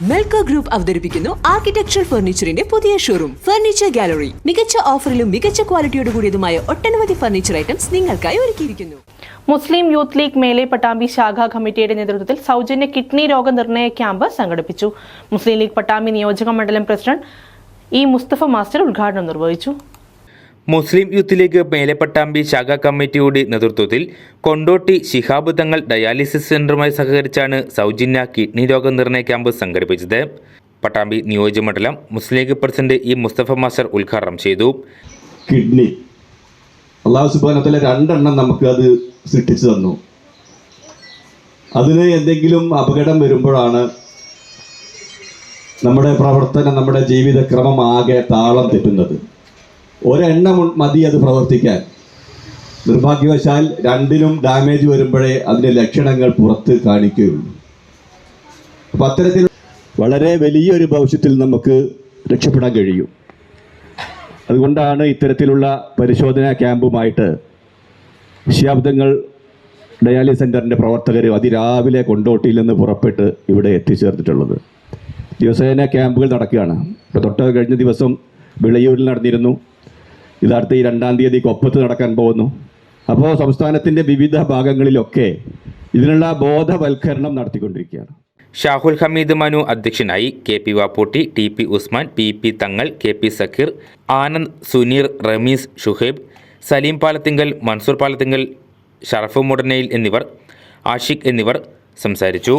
മെൽക്കോ group അവതരിപ്പിക്കുന്നു architectural ഫർണിച്ചറിന്റെ പുതിയ showroom furniture gallery മികച്ച ഓഫറിലും മികച്ച ക്വാളിറ്റിയോട് കൂടിയതുമായ ഒട്ടനവധി ഫർണിച്ചർ ഐറ്റംസ് നിങ്ങൾക്കായി ഒരുക്കിയിരിക്കുന്നു. മുസ്ലിം യൂത്ത് ലീഗ് മേലെ പട്ടാമ്പി ശാഖാ കമ്മിറ്റിയുടെ നേതൃത്വത്തിൽ സൗജന്യ കിഡ്നി രോഗനിർണയ ക്യാമ്പ് സംഘടിപ്പിച്ചു. മുസ്ലിം ലീഗ് പട്ടാമ്പി നിയോജക മണ്ഡലം പ്രസിഡന്റ് ഇ മുസ്തഫ മാസ്റ്റർ ഉദ്ഘാടനം നിർവഹിച്ചു. മുസ്ലിം യൂത്ത് ലീഗ് മേലെപ്പട്ടാമ്പി ശാഖാ കമ്മിറ്റിയുടെ നേതൃത്വത്തിൽ കൊണ്ടോട്ടി ശിഹാബ് തങ്ങൾ ഡയാലിസിസ് സെന്ററുമായി സഹകരിച്ചാണ് സൗജന്യ കിഡ്നി രോഗനിർണയ ക്യാമ്പ് സംഘടിപ്പിച്ചത്. പട്ടാമ്പി നിയോജകമണ്ഡലം Muslim League president E Musthafa master ഉദ്ഘാടനം ചെയ്തു. കിഡ്നി. അള്ളാഹു സുബാനത്തിലെ രണ്ടെണ്ണം നമുക്ക് അത് സൃഷ്ടിച്ചു തന്നു. അതിന് എന്തെങ്കിലും അപകടം വരുമ്പോഴാണ് നമ്മുടെ പ്രവർത്തനം നമ്മുടെ ജീവിതക്രമം ആകെ താളം തെറ്റുന്നത്. ഒരെണ്ണം മതി അത് പ്രവർത്തിക്കാൻ. നിർഭാഗ്യവശാൽ രണ്ടിനും ഡാമേജ് വരുമ്പോഴേ അതിന്റെ ലക്ഷണങ്ങൾ പുറത്ത് കാണിക്കുകയുള്ളൂ. അപ്പം അത്തരത്തിൽ വളരെ വലിയൊരു ഭവിഷ്യത്തിൽ നമുക്ക് രക്ഷപ്പെടാൻ കഴിയും. അതുകൊണ്ടാണ് ഇത്തരത്തിലുള്ള പരിശോധനാ ക്യാമ്പുമായിട്ട് ശാബ്ദങ്ങൾ ഡയാലിസ് സെന്ററിന്റെ പ്രവർത്തകർ അതിരാവിലെ കൊണ്ടോട്ടിയിൽ നിന്ന് പുറപ്പെട്ട് ഇവിടെ എത്തിച്ചേർന്നിട്ടുള്ളത്. ദിവസേന ക്യാമ്പുകൾ നടക്കുകയാണ്. ഇപ്പോൾ തൊട്ട് കഴിഞ്ഞ ദിവസം വിളയൂരിൽ നടന്നിരുന്നു. ഇതടുത്ത ഈ രണ്ടാം തീയതി കൊപ്പത്ത് നടക്കാൻ പോകുന്നു. അപ്പോൾ സംസ്ഥാനത്തിന്റെ വിവിധ ഭാഗങ്ങളിലൊക്കെ ഇതിനുള്ള ബോധവൽക്കരണം നടത്തിക്കൊണ്ടിരിക്കുകയാണ്. ഷാഹുൽ ഹമീദ് മനു അധ്യക്ഷനായി K P Vapputty T P Usman P P Thangal K P Zakir Anand Suneer Ramees Shuhaib Saleem Palathingal Mansoor Palathingal Sharaf Mudanayil എന്നിവർ ആഷിഖ് എന്നിവർ സംസാരിച്ചു.